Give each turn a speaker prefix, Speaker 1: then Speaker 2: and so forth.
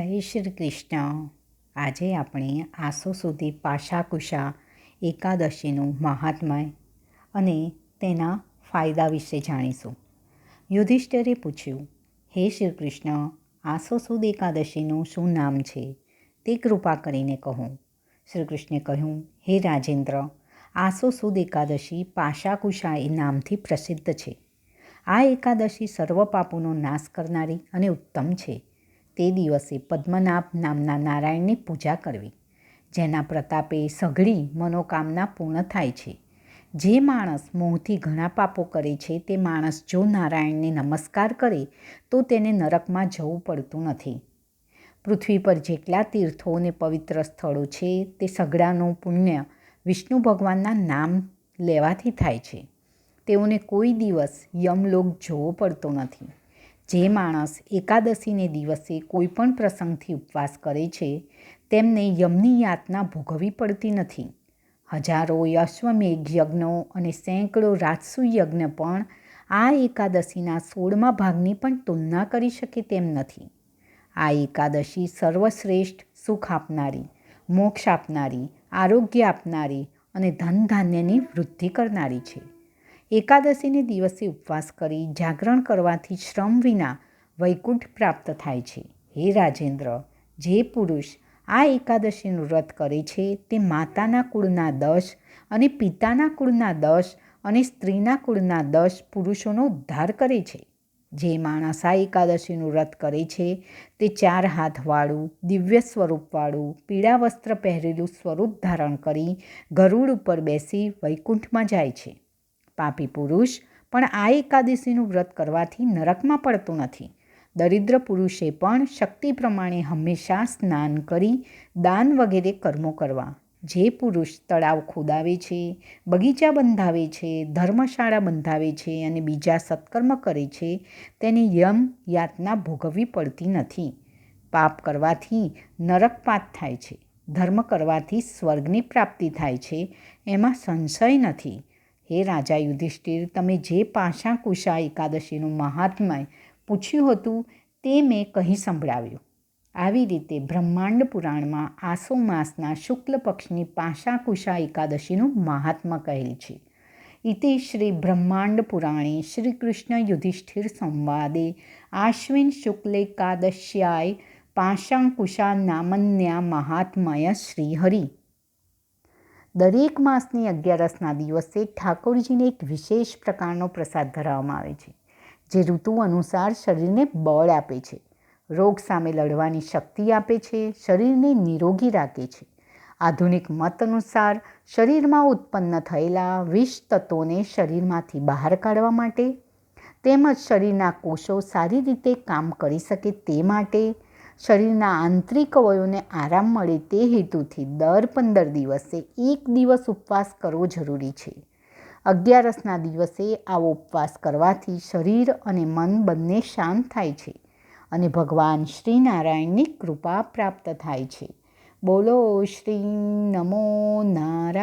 Speaker 1: જય શ્રી કૃષ્ણ. આજે આપણે આસો સુધી પાશાકુશા એકાદશીનું મહાત્મય અને તેના ફાયદા વિશે જાણીશું. યુધિષ્ઠિરે પૂછ્યું, હે શ્રી કૃષ્ણ, આસો સુદ એકાદશીનું શું નામ છે? તે કૃપા કરીને કહું. શ્રી કૃષ્ણે કહ્યું, હે રાજેન્દ્ર, આસો સુદ એકાદશી પાશાકુશા એ નામથી પ્રસિદ્ધ છે. આ એકાદશી સર્વ પાપોનો નાશ કરનારી અને ઉત્તમ છે. તે દિવસે પદ્મનાભ નામના નારાયણની પૂજા કરવી. જેના પ્રતાપે સઘળી મનોકામના પૂર્ણ થાય છે. જે માણસ મોહથી ઘણા પાપો કરે છે તે માણસ જો નારાયણને નમસ્કાર કરે, તો તેને નરકમાં જવું પડતું નથી. પૃથ્વી પર જેટલા તીર્થો અને પવિત્ર સ્થળો છે, તે સઘળાનું પુણ્ય વિષ્ણુ ભગવાનના નામ લેવાથી થાય છે. તેઓને કોઈ દિવસ યમલોક જોવો પડતો નથી. જે માણસ એકાદશીને દિવસે કોઈપણ પ્રસંગથી ઉપવાસ કરે છે, તેમને યમની યાતના ભોગવવી પડતી નથી. હજારો અશ્વમેઘ યજ્ઞો અને સેંકડો રાજસુ યજ્ઞ પણ આ એકાદશીના સોળમા ભાગની પણ તુલના કરી શકે તેમ નથી. આ એકાદશી સર્વશ્રેષ્ઠ સુખ આપનારી, મોક્ષ આપનારી, આરોગ્ય આપનારી અને ધન ધાન્યની વૃદ્ધિ કરનારી છે. એકાદશીને દિવસે ઉપવાસ કરી જાગરણ કરવાથી શ્રમ વિના વૈકુંઠ પ્રાપ્ત થાય છે. હે રાજેન્દ્ર, જે પુરુષ આ એકાદશીનું વ્રત કરે છે તે માતાના કુળના દશ અને પિતાના કુળના દશ અને સ્ત્રીના કુળના દશ પુરુષોનો ઉદ્ધાર કરે છે. જે માણસ આ એકાદશીનું વ્રત કરે છે તે ચાર હાથવાળું, દિવ્ય સ્વરૂપવાળું, પીળા વસ્ત્ર પહેરેલું સ્વરૂપ ધારણ કરી ગરુડ ઉપર બેસી વૈકુંઠમાં જાય છે. પાપી પુરુષ, પણ આ એકાદશીનું વ્રત કરવાથી નરકમાં પડતું નથી. દરિદ્ર પુરુષે પણ શક્તિ પ્રમાણે હંમેશા સ્નાન કરી, દાન વગેરે કર્મો કરવા. જે પુરુષ તળાવ ખોદાવે છે, બગીચા બંધાવે છે, ધર્મશાળા બંધાવે છે અને બીજા સત્કર્મ કરે છે, તેને યમ યાતના ભોગવવી પડતી નથી. પાપ કરવાથી નરકપાત થાય છે. ધર્મ કરવાથી સ્વર્ગની પ્રાપ્તિ થાય છે. એમાં સંશય નથી. હે રાજા યુધિષ્ઠિર, તમે જે પાશા કુશા એકાદશીનું મહાત્મય પૂછ્યું હતું તે મેં કહી સંભળાવ્યું. આવી રીતે બ્રહ્માંડ પુરાણમાં આસો માસના શુક્લ પક્ષની પાશા કુશા એકાદશીનું મહાત્મા કહેલ છે. ઇતિ શ્રી બ્રહ્માંડ પુરાણે શ્રી કૃષ્ણ યુધિષ્ઠિર સંવાદે આશ્વિન શુક્લેકાદશ્યાય પાશાંકુશા નામન્યા મહાત્મય શ્રીહરિ દરેક માસની અગિયારસના દિવસે ઠાકોરજીને એક વિશેષ પ્રકારનો પ્રસાદ ધરાવવામાં આવે છે, જે ઋતુ અનુસાર શરીરને બળ આપે છે, રોગ સામે લડવાની શક્તિ આપે છે, શરીરને નિરોગી રાખે છે. આધુનિક મત અનુસાર શરીરમાં ઉત્પન્ન થયેલા વિષ તત્વોને શરીરમાંથી બહાર કાઢવા માટે, તેમજ શરીરના કોષો સારી રીતે કામ કરી શકે તે માટે શરીરના આંતરિક અવયવોને આરામ મળે તે હેતુથી દર પંદર દિવસે એક દિવસ ઉપવાસ કરવો જરૂરી છે. અગિયારસના દિવસે આવો ઉપવાસ કરવાથી શરીર અને મન બંને શાંત થાય છે અને ભગવાન શ્રીનારાયણની કૃપા પ્રાપ્ત થાય છે. બોલો શ્રી નમો નારાયણ